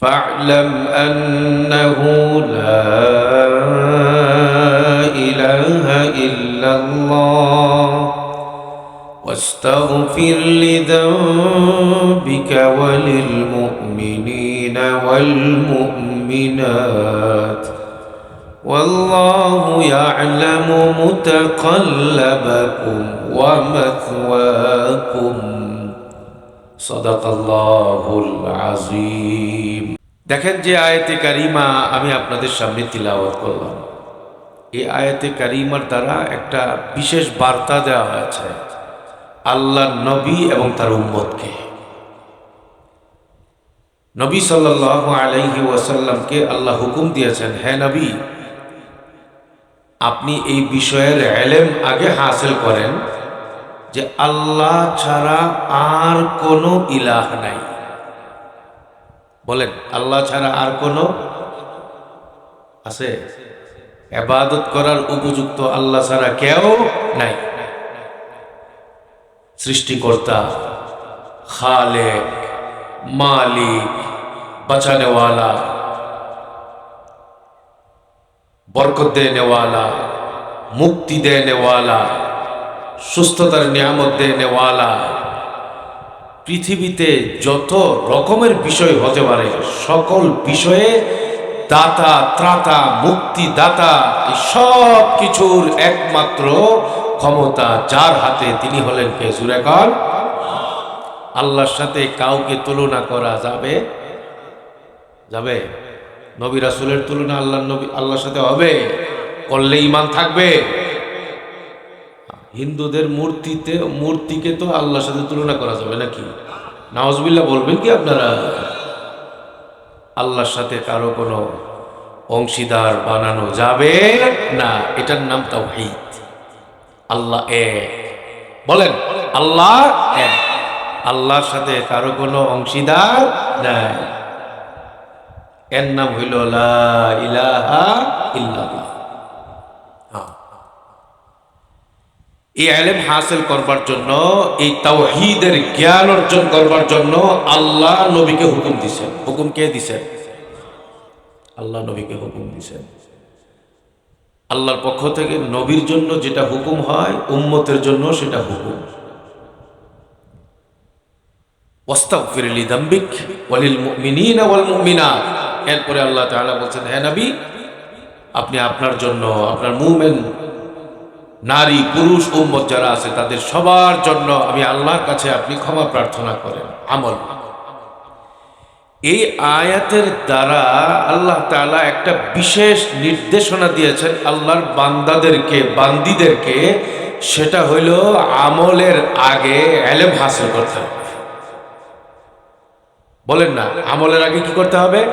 فاعلم أنه لا إله إلا الله. واستغفر لذنبك وللمؤمنين والمؤمنات. والله يعلم متقلبكم ومثواكم. দেখেন যে আয়তে কারিমা আমি আপনাদের সামনে তিলাওয়াত করলাম। এই আয়তে কারিমার দ্বারা একটা বিশেষ বার্তা দেওয়া হয়েছে আল্লাহ নবী এবং তার উম্মতকে। নবী সাল্লাহ আলাইহি ওয়াসাল্লামকে আল্লাহ হুকুম দিয়েছেন হ্যাঁ নবী, আপনি এই বিষয়ের এলেম আগে হাসিল করেন যে আল্লাহ ছাড়া আর কোনো ইলাহ নাই। বলেন, আল্লাহ ছাড়া আর কোনো আছে? এবাদত করার উপযুক্ত আল্লাহ ছাড়া কেউ নাই। সৃষ্টিকর্তা, খালেক, মালিক, বাঁচানেওয়ালা, বরকত দেনেওয়ালা, মুক্তি দেনেওয়ালা সুস্থতার নিয়ামত দেনেওয়ালা পৃথিবীতে যত রকমের বিষয় হতে পারে, সকল বিষয়ে দাতা, ত্রাতা, মুক্তি দাতা, এই সব কিছুর একমাত্র ক্ষমতা যার হাতে তিনি হলেন কে? সুরেকর আল্লাহর সাথে কাউকে তুলনা করা যাবে? যাবে? নবী রাসুলের তুলনা আল্লাহ নবী আল্লাহর সাথে হবে? করলে ইমান থাকবে? হিন্দুদের মূর্তিতে, মূর্তিকে তো আল্লাহর সাথে তুলনা করা যাবে নাকি? নওয়াজবিল্লা বলবেন কি আপনারা? আল্লাহর সাথে কারও কোনো অংশীদার বানানো যাবে না? এটার নাম তাওহীদ। আল্লাহ এক। বলেন, আল্লাহ আল্লাহর সাথে কারও কোনো অংশীদার নাই। এর নাম হইল ইলাহা ইল্লাল্লাহ হ্যাঁ। এই আলেম হাসিল করবার জন্য, এই তাওহীদের জ্ঞান অর্জন করবার জন্য আল্লাহ নবীকে হুকুম দিছেন। হুকুম কে দিছেন? আল্লাহ নবীকে হুকুম দিছেন। আল্লাহর পক্ষ থেকে নবীর জন্য যেটা হুকুম হয়, উম্মতের জন্য সেটা হুকুম। মুমিনাত। এরপরে আল্লাহ তাআলা বলছেন, হে নবী, আপনি আপনার জন্য, আপনার মুমিন নারী, পুরুষ, উম্মত যারা আছে, তাদের সবার জন্য আমি আল্লাহর কাছে আপনি ক্ষমা প্রার্থনা করেন। আমল। এই আয়াতের দ্বারা আল্লাহ তাআলা একটা বিশেষ নির্দেশনা দিয়েছেন আল্লাহর বান্দাদেরকে, বান্দিদেরকে। সেটা হইল আমলের আগে এলেম হাসিল করতে হবে। বলেন না, আমলের আগে কি করতে হবে?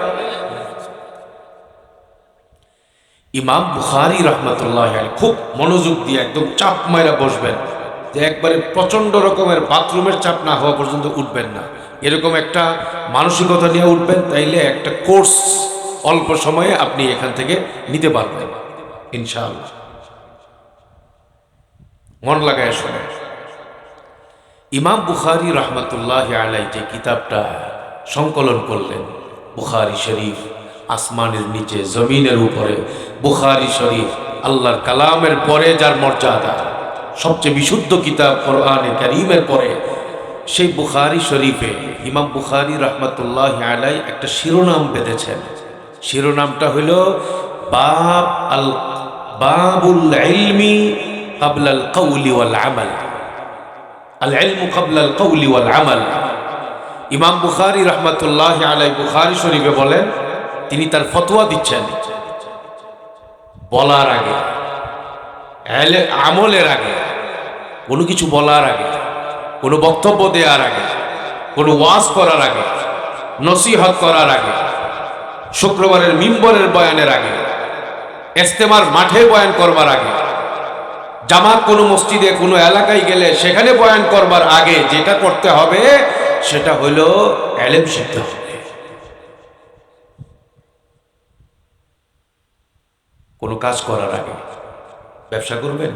ইমাম বুখারি রহমতুল্লাহ খুব মনোযোগ দিয়ে একদম চাপ মাইরা বসবেন যে একবারে প্রচণ্ড রকমের বাথরুমের চাপ না হওয়া পর্যন্ত উঠবেন না। এরকম একটা মানসিকতা নিয়ে উঠবেন, তাইলে একটা কোর্স অল্প সময়ে আপনি এখান থেকে নিতে পারবেন। ইনশাআল্লাহ। মন লাগায় শোনে ইমাম বুখারি রহমতুল্লাহ আলাই যে কিতাবটা সংকলন করলেন, বুখারি শরীফ। আসমানের নিচে, জমিনের উপরে। বুখারি শরীফ, আল্লাহর কালামের পরে যার মর্যাদা। সবচেয়ে বিশুদ্ধ কিতাব কোরআনে করিমের পরে। সেই বুখারি শরীফে ইমাম বুখারি রহমতুল্লাহ আলাই একটা শিরোনাম বেঁধেছেন। শিরোনামটা হইল বাব আল, বাবুল ইলমি কাবলাল কৌলি ওয়াল আমাল। আল ইলমু কাবলাল কৌলি ওয়াল আমাল। ইমাম বুখারি রহমতুল্লাহ আলাই বুখারি শরীফে বলেন তিনি তার ফতোয়া দিচ্ছেন। বলার আগে আমলের আগে, কোনো কিছু বলার আগে, কোনো বক্তব্য দেওয়ার আগে, কোনো ওয়াজ করার আগে, নসিহত করার আগে, শুক্রবারের মিম্বরের বয়ানের আগে এস্তেমার মাঠে বয়ান করবার আগে, জামাত কোনো মসজিদে, কোনো এলাকায় গেলে সেখানে বয়ান করবার আগে যেটা করতে হবে, সেটা হইল এলেম শিখতে হবে। কোনো কাজ করার আগে ব্যবসা করবেন,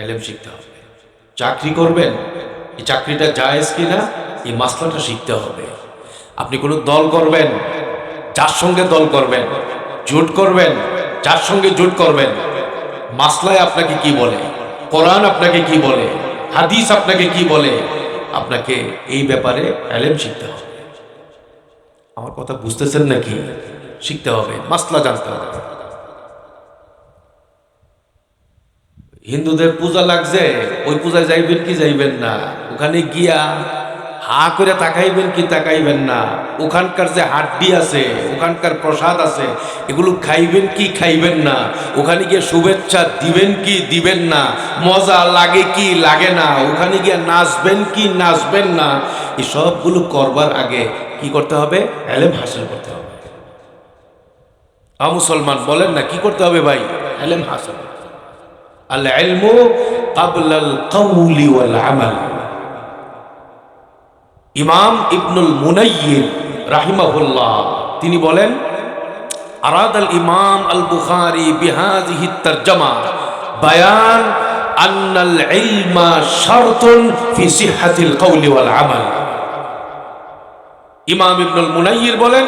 এলেম শিখতে হবে। চাকরি করবেন, এই চাকরিটা জায়েজ কিনা, এই মাসলাটা শিখতে হবে। আপনি কোনো দল করবেন, যার সঙ্গে দল করবেন, জোট করবেন, যার সঙ্গে জোট করবেন, মাসলায় আপনাকে কি বলে, কোরআন আপনাকে কি বলে, হাদিস আপনাকে কি বলে, আপনাকে এই ব্যাপারে এলেম শিখতে হবে। আমার কথা বুঝতেছেন নাকি? শিখতে হবে, মাসলা জানতে হবে। হিন্দুদের পূজা লাগছে, ওই পূজায় যাইবেন কি যাইবেন না। ওখানে গিয়া হা করে তাকাইবেন কি তাকাইবেন না। ওখানকার যে হাড্ডি আছে, ওখানকার প্রসাদ আছে, এগুলো খাইবেন কি খাইবেন না। ওখানে গিয়ে শুভেচ্ছা দিবেন কি দিবেন না। মজা লাগে কি লাগে না। ওখানে গিয়ে নাচবেন কি নাচবেন না। এই সবগুলো করবার আগে কি করতে হবে? এলেম হাসিল করতে হবে। মুসলমান, বলেন না, কি করতে হবে ভাই? এলেম হাসিল আল ইলমু কাবলাল কওলি ওয়াল আমাল। ইমাম ইবনুল মুনাইয়ির রাহিমাহুল্লাহ, তিনি বলেন আরাদ আল ইমাম আল বুখারী বিহাযিহি তারজামা, বায়ান আন্নাল ইলমা শারতুন ফি সিহহাতিল কওলি ওয়াল আমাল। ইমাম ইবনুল মুনাইয়ির বলেন,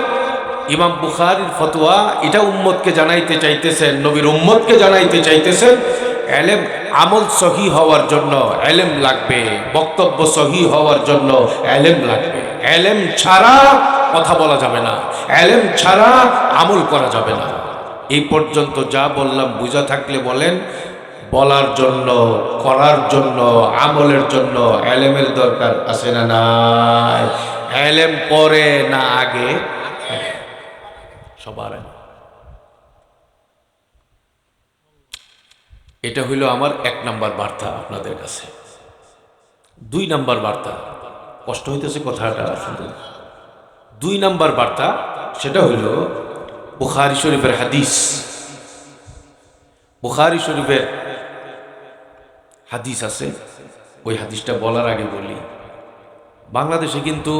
ইমাম বুখারীর ফতোয়া এটা উম্মতকে জানাইতে চাইতেছেন, নবীর উম্মতকে জানাইতে চাইতেছেন এলেম আমল সহি হওয়ার জন্য এলেম লাগবে, বক্তব্য সহি হওয়ার জন্য এলেম লাগবে। এলেম ছাড়া কথা বলা যাবে না, এলেম ছাড়া আমল করা যাবে না। এই পর্যন্ত যা বললাম, বুঝা থাকলে বলেন, বলার জন্য, করার জন্য, আমলের জন্য এলেমের দরকার আছে না নাই? এলেম পরে না আগে? সবার আগে। এটা হইল আমার এক নাম্বার বার্তা আপনাদের কাছে। দুই নাম্বার বার্তা, কষ্ট হইতেছে কথাটা শুনতে দুই নাম্বার বার্তা, সেটা হইল বুখারি শরীফের হাদিস। বুখারি শরীফের হাদিস আছে, ওই হাদিসটা বলার আগে বলি। বাংলাদেশে কিন্তু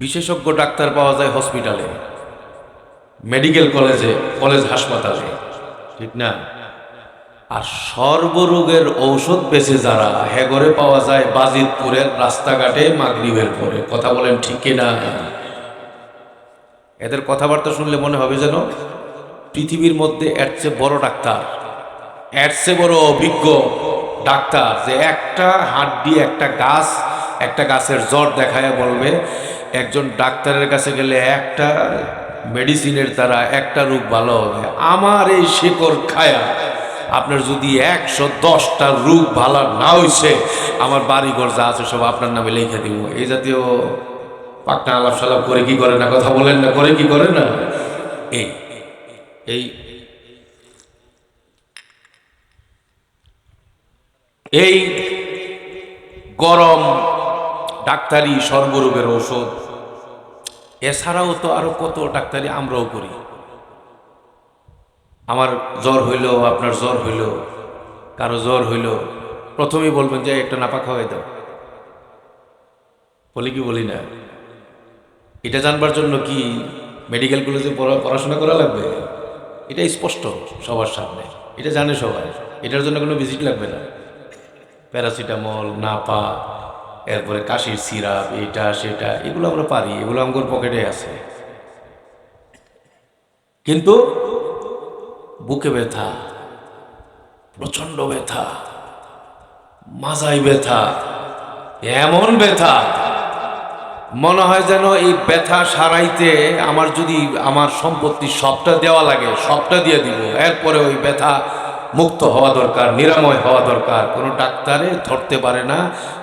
বিশেষজ্ঞ ডাক্তার পাওয়া যায় হসপিটালে, মেডিকেল কলেজে, কলেজ হাসপাতালে, ঠিক না? আর সর্বরোগের ঔষধ বেছে যারা হেগরে পাওয়া যায় বাজিতপুরের রাস্তাঘাটে মাগরিবের পরে কথা বলেন ঠিক না? এদের কথাবার্তা শুনলে মনে হবে যেন পৃথিবীর মধ্যে এর বড় ডাক্তার, এর বড় অভিজ্ঞ ডাক্তার যে একটা হাড্ডি, একটা গাছ, একটা গাছের জ্বর দেখায় বলবে, একজন ডাক্তারের কাছে গেলে একটা মেডিসিনের দ্বারা একটা রোগ ভালো হবে। আমার এই শেকড় খায়া আপনার যদি একশো দশটা রোগ ভালো না হয়েছে আমার বাড়িঘর যা আছে সব আপনার নামে লিখে দিব। এই জাতীয় পাকনা আলাপ সালাপ করে কি করে না? কথা বলেন না, করে কি করে না? এই এই এই গরম ডাক্তারি সর্বরোগের ঔষধ। এছাড়াও তো আরও কত ডাক্তারি আমরাও করি। আমার জ্বর হইল, আপনার জ্বর হইল, কারও জ্বর হইল, প্রথমেই বলবেন যে একটা নাপা খাওয়াই দাও। বলি কি বলি না? এটা জানবার জন্য কি মেডিকেল কলেজে পড়া- পড়াশোনা করা লাগবে? এটা স্পষ্ট সবার সামনে, এটা জানে সবাই, এটার জন্য কোনো ভিজিট লাগবে না। প্যারাসিটামল, নাপা, এরপরে কাশির সিরাপ, এটা, সেটা, এগুলো আমরা পারি, এগুলো আমার পকেটে আছে। কিন্তু বুকে ব্যথা প্রচণ্ড ব্যথা মাজাই ব্যথা, এমন ব্যথা, মনে হয় যেন এই ব্যথা সারাইতে আমার যদি আমার সম্পত্তি সবটা দেওয়া লাগে, সবটা দিয়ে দিব। এরপরে ওই ব্যথা মুক্ত হওয়া দরকার, নিরাময় হওয়া দরকার। কোনো ডাক্তারে ধরতে পারে না,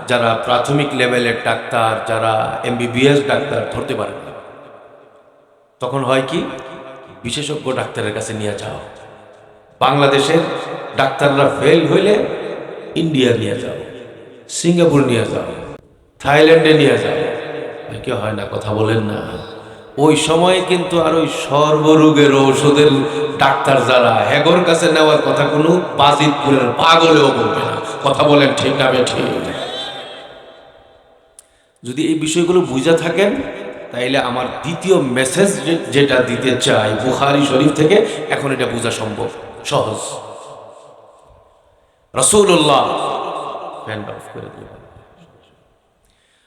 যারা প্রাথমিক লেভেলের ডাক্তার, যারা এমবিবিএস ডাক্তার, ধরতে পারে না। তখন হয় কি, বিশেষজ্ঞ ডাক্তারের কাছে নিয়ে যাও। বাংলাদেশের ডাক্তাররা ফেল হইলে ইন্ডিয়া নিয়ে যাও সিঙ্গাপুর নিয়ে যাও থাইল্যান্ডে নিয়ে যাও। কেউ হয় না, কথা বলেন না। ওই সময় কিন্তু আর ওই সর্বরোগের ঔষধের ডাক্তার যারা হেগর কাছে নেওয়ার কথা কোনো বাজিতপুরের পাগলেও বলবে না। কথা বলেন ঠিক না ঠিক। যদি এই বিষয়গুলো বুঝা থাকেন, তাইলে আমার দ্বিতীয় মেসেজ যেটা দিতে চাই, বুখারি শরীফ থেকে, এখন এটা বোঝা সম্ভব। সহজ রসুল্লাহ ফ্যানটা অফ করে দিলাম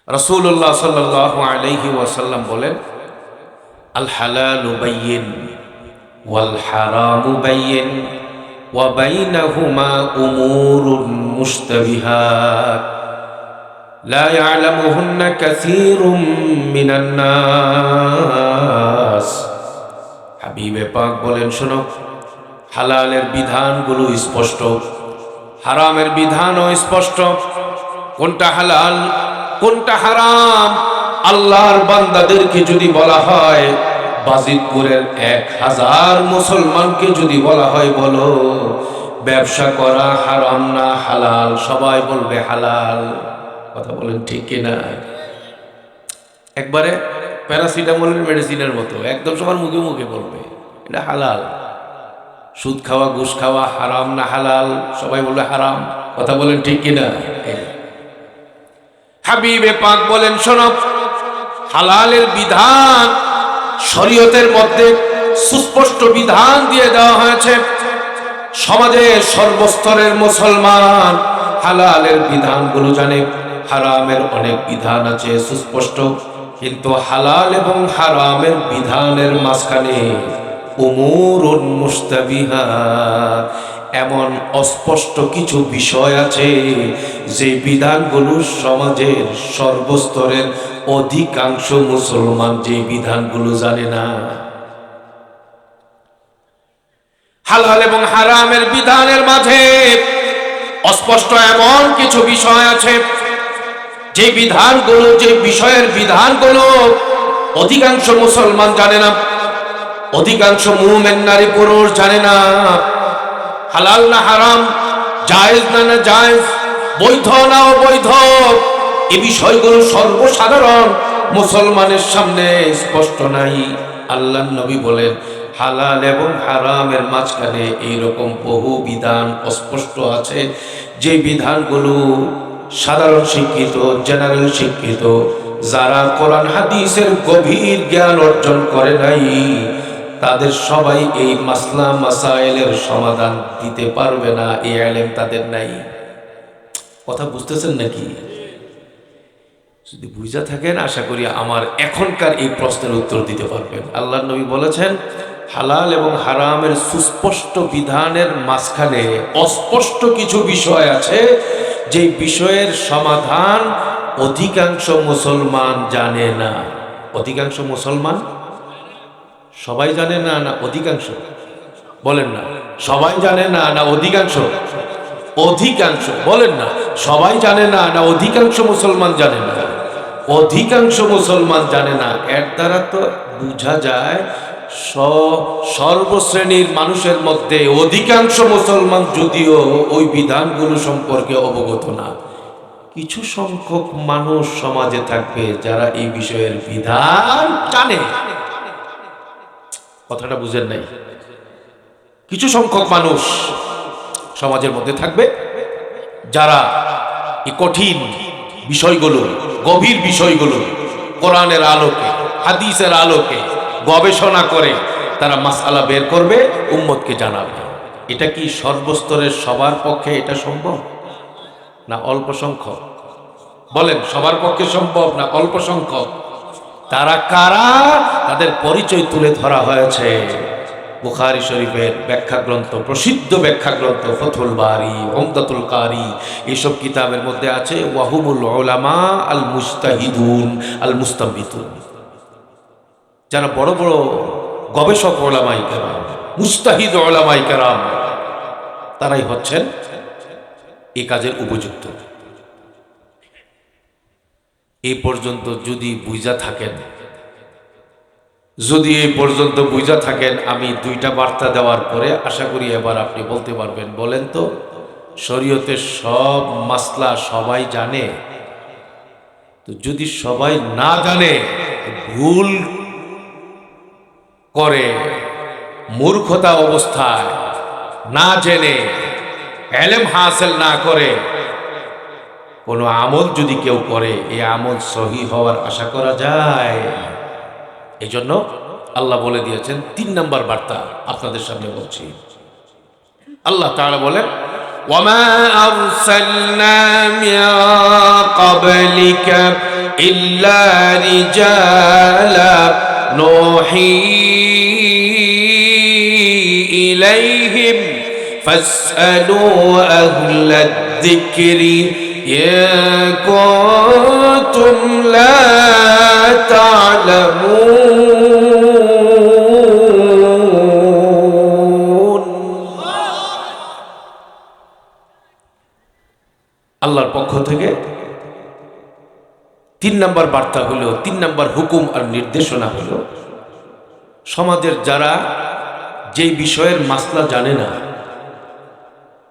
রসুল্লাহ সাল্লাহ আলহি ওয়াসাল্লাম বলেন আল হালাল বাইয়িন ওয়াল হারাম বাইয়িন ওয়া বাইনাহুমা উমুরুন মুশতাবিহাত لا يعلمهن كثير من الناس হাবিবে পাক বলেন শোনো হালালের বিধানগুলো স্পষ্ট। হারামের বিধানও স্পষ্ট। কোনটা হালাল, কোনটা হারাম, আল্লাহর বান্দাদেরকে যদি বলা হয়, বাজিতপুরের এক হাজার মুসলমানকে যদি বলা হয়, বলো, ব্যবসা করা হারাম না, হালাল? সবাই বলবে হালাল। কথা বলেন ঠিক কিনা একবারে প্যারাসিটামলের মেডিসিনের মতো, একদম সবার মুখে মুখে বলবে, এটা হালাল। সুদ খাওয়া, ঘুষ খাওয়া, হারাম না হালাল? সবাই বলে হারাম। কথা বলেন ঠিক কিনা? হাবিবে পাক বলেন শোনব হালালের বিধান শরীয়তের মধ্যে সুস্পষ্ট বিধান দিয়ে দেওয়া হয়েছে। সমাজে সর্বস্তরের মুসলমান হালালের বিধানগুলো জানে। হারামের অনেক বিধান আছে, সুস্পষ্ট। কিন্তু হালাল এবং হারামের বিধানের মাঝখানে উমুরুন মুস্তাবিহা এমন অস্পষ্ট কিছু বিষয় আছে যে বিধানগুলো সমাজের সর্বস্তরের অধিকাংশ মুসলমান যে বিধানগুলো জানে না। হালাল এবং হারামের বিধানের মাঝে অস্পষ্ট এমন কিছু বিষয় আছে যে বিধানগুলো, যে বিষয়ের বিধানগুলো অধিকাংশ মুসলমান জানে না। অধিকাংশ মুমেন নারী পুরুষ জানে না, হালাল না হারাম, জায়েজ না না জায়েজ বৈধ না অবৈধ এই বিষয়গুলো সর্বসাধারণ মুসলমানের সামনে স্পষ্ট নাই। আল্লাহ নবী বলেন, হালাল এবং হারামের মাঝখানে এইরকম বহু বিধান অস্পষ্ট আছে, যে বিধানগুলো সাধারণ শিক্ষিত, জেনারেল শিক্ষিত, যারা কোরআন, হাদিসের গভীর জ্ঞান অর্জন করে নাই তাদের সবাই এই মাসলা মাসাইলের সমাধান দিতে পারবে না, এই আলেম তাদের নাই। কথা বুঝতেছেন নাকি? যদি বুঝা থাকেন, আশা করি আমার এখনকার এই প্রশ্নের উত্তর দিতে পারবেন। আল্লাহ নবী বলেছেন, হালাল এবং হারামের সুস্পষ্ট বিধানের মাঝখানে অস্পষ্ট কিছু বিষয় আছে যে বিষয়ের সমাধান অধিকাংশ মুসলমান জানে না। অধিকাংশ মুসলমান সবাই জানে না না অধিকাংশ? বলেন না। সবাই জানে না না অধিকাংশ? অধিকাংশ। বলেন না। সবাই জানে না না অধিকাংশ মুসলমান জানে না? অধিকাংশ মুসলমান জানে না। এর দ্বারা তো বোঝা যায় সর্বশ্রেণীর মানুষের মধ্যে অধিকাংশ মুসলমান যদিও ওই বিধানগুলো সম্পর্কে অবগত না। কিছু সংখ্যক মানুষ সমাজে থাকবে যারা এই বিষয়ের বিধান জানে। কথাটা বুঝেন নাই। কিছু সংখ্যক মানুষ সমাজের মধ্যে থাকবে, যারা এই কঠিন বিষয়গুলো, গভীর বিষয়গুলো কোরআনের আলোকে, হাদিসের আলোকে গবেষণা করে তারা মাসালা বের করবে, উম্মতকে জানাবে। এটা কি সর্বস্তরের সবার পক্ষে এটা সম্ভব? না অল্প সংখ্যক? বলেন, সবার পক্ষে সম্ভব না অল্প সংখ্যক? তারা কারা? তাদের পরিচয় তুলে ধরা হয়েছে। বুখারি শরীফের ব্যাখ্যা গ্রন্থ প্রসিদ্ধ ব্যাখ্যা গ্রন্থ ফথুল বারি, ওমদাতুল কারি এইসব কিতাবের মধ্যে আছে, ওয়াহুমুল ওলামা আল মুস্তাহিদুন আল মুস্তাম্বিতুন যারা বড় বড় গবেষক ওলামাই কেরাম মুস্তাহিদ ওলামাই কেরাম, তারাই হচ্ছেন এই কাজের উপযুক্ত। এই পর্যন্ত যদি বুঝা থাকেন, যদি এই পর্যন্ত বুঝা থাকেন, আমি দুইটা বার্তা দেওয়ার পরে আশা করি এবার আপনি বলতে পারবেন, বলেন তো, শরীয়তের সব মাসলা সবাই জানে। তো যদি সবাই না জানে, ভুল করে, মূর্খতা অবস্থায় না জেনে, এলেম হাসেল না করে কোনো আমল যদি কেউ করে এই আমল সহি হওয়ার আশা করা যায় এই জন্য আল্লাহ বলে দিয়েছেন তিন নম্বর বার্তা আপনাদের সামনে বলছি আল্লাহ তাআলা বলেন وما أرسلنا من قبلك إلا رجالا نوحي إليهم فاسألوا أهل الذكر إن كنتم لا تعلمون আল্লাহর পক্ষ থেকে তিন নাম্বার বার্তা হলো তিন নাম্বার হুকুম আর নির্দেশনা হলো সমাজের যারা যেই বিষয়ের মাসলা জানে না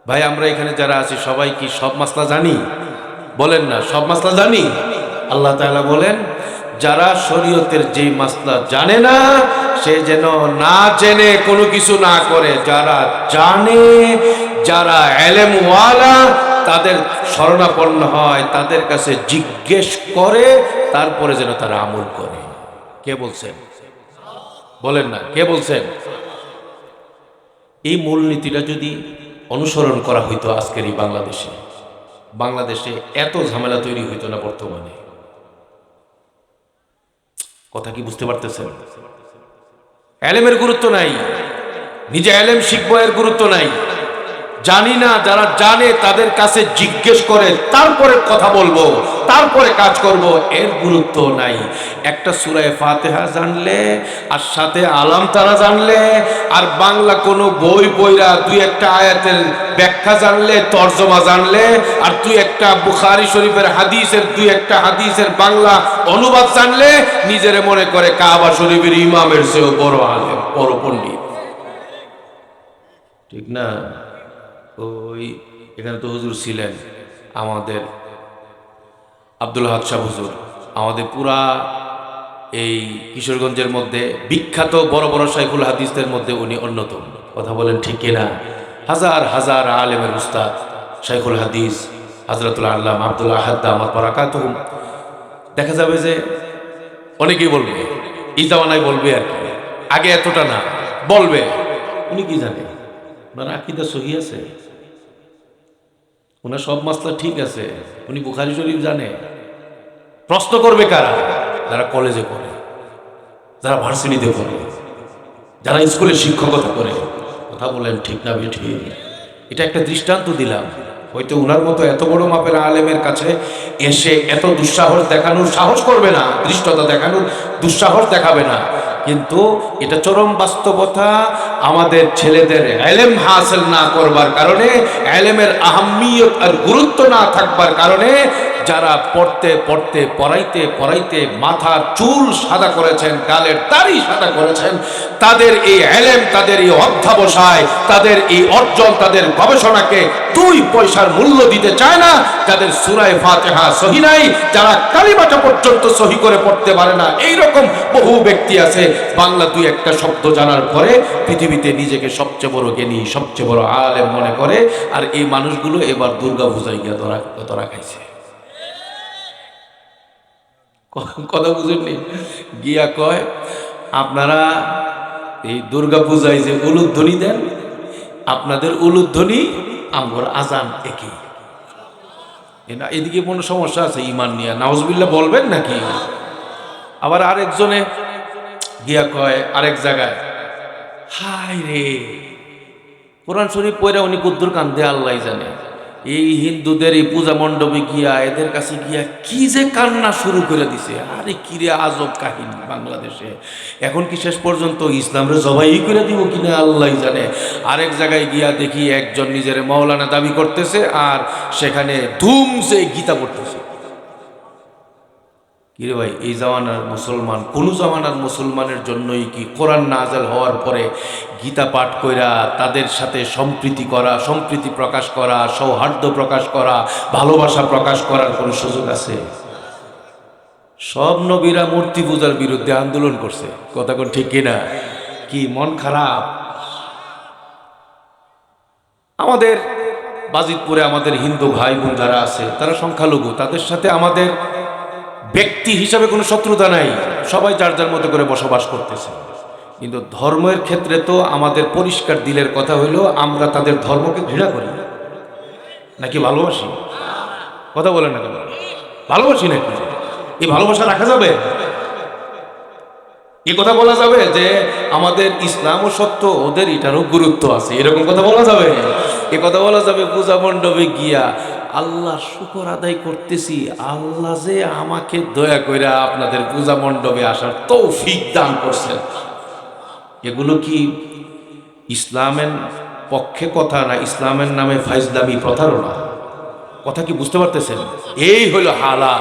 ভাই, আমরা এখানে যারা আছি, সবাই কি সব মাসলা জানি? বলেন না, সব মাসলা জানি? আল্লাহ তাআলা বলেন, যারা শরীয়তের যে মাসলা জানে না, সে যেন না জেনে কোনো কিছু না করে। যারা জানে, যারা এলেমওয়ালা, তাদের শরণাপন্ন হয়, তাদের কাছে জিজ্ঞেস করে, তারপরে যেন তারা আমল করে। কে বলছেন? বলেন না, কে বলছেন? এই মূলনীতিটা যদি অনুসরণ করা হইতো আজকের এই বাংলাদেশে। বাংলাদেশে এত ঝামেলা তৈরি হইতো না বর্তমানে। কথা কি বুঝতে পারতেছেন? এলেমের গুরুত্ব নাই। নিজে এলেম শিখব এর গুরুত্ব নাই। জানি না, যারা জানে তাদের কাছে জিজ্ঞেস করে, তারপরে কথা বলব, তারপরে কাজ করব, এর গুরুত্ব নাই। একটা সুরায় ফাতেহা জানলে, আর সাথে আলাম তারা জানলে, আর বাংলা কোনো বই বইরা দুই একটা আয়াতের ব্যাখ্যা জানলে, তর্জমা জানলে, আর তুই একটা বুখারি শরীফের হাদিসের, দুই একটা হাদিসের বাংলা অনুবাদ জানলে, নিজেরে মনে করে কাবা শরীফের ইমামের চেয়েও বড় আলেম, বড় পণ্ডিত। ঠিক না? ওই, এখানে তো হুজুর ছিলেন আমাদের আব্দুল হাদ শাহ হুজুর। আমাদের পুরা এই কিশোরগঞ্জের মধ্যে, বিখ্যাত বড় বড় সাইফুল হাদিসদের মধ্যে উনি অন্যতম। কথা বলেন ঠিক কিনা? হাজার হাজার আলেমের উস্তাদ শাইখুল হাদিস হাজরতুল্লাহ আল্লাহ আব্দুল্লাহ আহাদ্দা আমার পরাকাত দেখা যাবে যে অনেকেই বলবে, এই জামানায় বলবে আর কি। আগে এতটা না, বলবে। উনি কি জানে? ওনার আকিদা সহি আছে। ওনার সব মাসলা ঠিক আছে, উনি বুখারি শরীফ জানে। প্রশ্ন করবে কারা? যারা কলেজে পড়ে, যারা ভার্সিটিতে পড়ে, যারা স্কুলে শিক্ষকতা করে। কথা বলেন ঠিক না ঠিক। এটা একটা দৃষ্টান্ত দিলাম। হয়তো উনার মতো এত বড় মাপের আলেমের কাছে এসে এত দুঃসাহস দেখানোর সাহস করবে না, দৃষ্টতা দেখানোর দুঃসাহস দেখাবে না। কিন্তু এটা চরম বাস্তবতা আমাদের ছেলেদের এলেম হাসিল না করবার কারণে, এলেমের আহমিয়ত আর গুরুত্ব না থাকবার কারণে যারা পড়তে পড়তে, পড়াইতে পড়াইতে মাথার চুল সাদা করেছেন, গালের দাড়ি সাদা করেছেন, তাদের এই এলেম, তাদের এই অধ্যাবসায়, তাদের এই অর্জন, তাদের গবেষণাকে দুই পয়সার মূল্য দিতে চায় না, যাদের সুরায় ফাতেহা সহি নাই, যারা কালিমাটা পর্যন্ত সহি করে পড়তে পারে না। এই রকম বহু ব্যক্তি আছে, বাংলা দুই একটা শব্দ জানার পরে পৃথিবীতে নিজেকে সবচেয়ে বড় জ্ঞানী, সবচেয়ে বড় আলেম মনে করে, আর এই মানুষগুলো এবার দুর্গা পূজায় গিয়ে ধরা ধরা খাইছে। কথা বুঝেননি? গিয়া কয়, আপনারা এই দুর্গা পূজায় যে উলুধ্বনি দেন, আপনাদের উলুধ্বনি আমগর আজান একই। না, এদিকে কোনো সমস্যা আছে ইমান নিয়ে? নাউজবিল্লা বলবেন নাকি? আবার আরেকজনে গিয়া কয়, আরেক জায়গায় হাই রে, কোরআন শরীফ পয়রা উনি কুদ্দুর কান্দে আল্লাহ জানে। এই হিন্দুদের এই পূজা মণ্ডপে গিয়া এদের কাছে গিয়া কি যে কান্না শুরু করে দিছে? আরে কিরে আজব কাহিনী বাংলাদেশে। এখন কি শেষ পর্যন্ত ইসলামরে জবাই করে দিব কিনা আল্লাহ জানে। আরেক জায়গায় গিয়া দেখি একজন নিজের মাওলানা দাবি করতেছে আর সেখানে ধুমসে গীতা পড়তেছে। কিরে ভাই, এই জামানার মুসলমান, কোন জামানার মুসলমানের জন্যই কি কোরআন নাজাল হওয়ার পরে গীতা পাঠ কইরা তাদের সাথে সম্প্রীতি করা, সম্প্রীতি প্রকাশ করা, সৌহার্দ্য প্রকাশ করা, ভালোবাসা প্রকাশ করার কোনো সুযোগ আছে? সব নবীরা মূর্তি পূজার বিরুদ্ধে আন্দোলন করছে। কথা কোন ঠিক কিনা? কি মন খারাপ? আমাদের বাজিতপুরে আমাদের হিন্দু ভাই বোন যারা আছে, তারা সংখ্যালঘু। তাদের সাথে আমাদের ব্যক্তি হিসাবে কোনো শত্রুতা নাই। সবাই যার যার মতো করে বসবাস করতেছে। কিন্তু ধর্মের ক্ষেত্রে তো আমাদের পরিষ্কার দিলের কথা হইল, আমরা তাদের ধর্মকে ঘৃণা করি। নাকি ভালোবাসি? কথা বলেন না কেন? ভালোবাসি নাকি? এই ভালোবাসা রাখা যাবে? এ কথা বলা যাবে যে আমাদের ইসলামও সত্য, ওদের এটারও গুরুত্ব আছে। এরকম কথা বলা যাবে? এ কথা বলা যাবে, পূজা মণ্ডপে গিয়া আল্লাহ শুকর আদায় করতেছি, আল্লাহ যে আমাকে দয়া করে আপনাদের পূজা মণ্ডপে আসার তৌফিক দান করছেন। এগুলো কি ইসলামের পক্ষে কথা না ইসলামের নামে ফাইজলামি প্রতারণা কথা কি বুঝতে পারতেছেন? এই হলো হালা।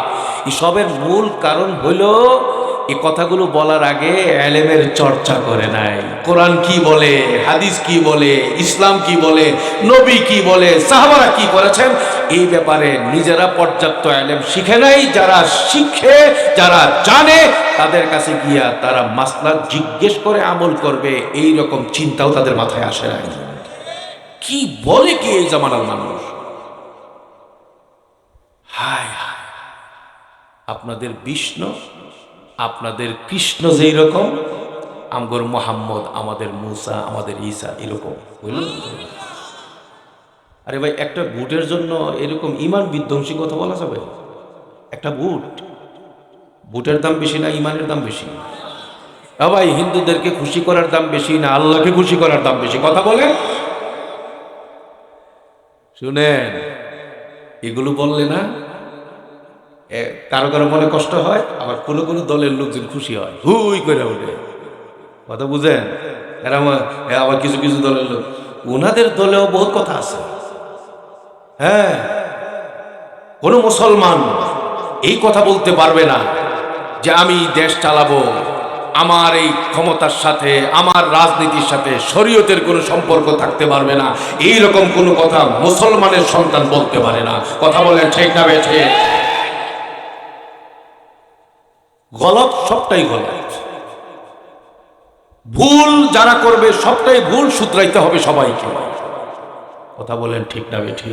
এসবের মূল কারণ হলো, এই কথাগুলো বলার আগে এলেমের চর্চা করে নাই। কোরআন কি বলে, হাদিস কি বলে, ইসলাম কি বলে, নবী কি বলে, সাহাবারা কি করেছেন? এই ব্যাপারে নিজেরা পর্যাপ্ত এলেম শিখে নাই, যারা শিখে, যারা জানে, তাদের কাছে গিয়া তারা মাসলা জিজ্ঞেস করে আমল করবে, এই রকম চিন্তাও তাদের মাথায় আসে না কি বলে কি এই জামানার মানুষ? হায় হায় আপনাদের বিষ্ণু, আপনাদের কৃষ্ণ যেই রকম, আমগর মোহাম্মদ, আমাদের মুসা, আমাদের ঈসা, এরকম। বুঝলেন আরে ভাই, একটা বুটের জন্য এরকম ইমান বিধ্বংসী কথা বলা যাবে? একটা বুট। বুটের দাম বেশি না, ইমানের দাম বেশি? ভাই, হিন্দুদেরকে খুশি করার দাম বেশি না, আল্লাহকে খুশি করার দাম বেশি? কথা বলে শুনেন, এগুলো বললে না কারও কারও মনে কষ্ট হয়, আবার কোনো কোনো দলের লোকজন খুশি হয়। হুই করে ওঠে কথা বুঝেন? আবার কিছু কিছু দলের লোক। ওনাদের দলেও বহুত কথা আছে। হ্যাঁ কোনো মুসলমান এই কথা বলতে পারবে না যে আমি দেশ চালাবো, আমার এই ক্ষমতার সাথে, আমার রাজনীতির সাথে, শরীয়তের কোনো সম্পর্ক থাকতে পারবে না। এই রকম কোনো কথা মুসলমানের সন্তান বলতে পারে না। কথা বলেন ঠিক না বেঠে গলত সবটাই গলত। ভুল যারা করবে, সবটাই ভুল শুধরাইতে হবে সবাইকে। কথা বলেন ঠিক না বেঠিক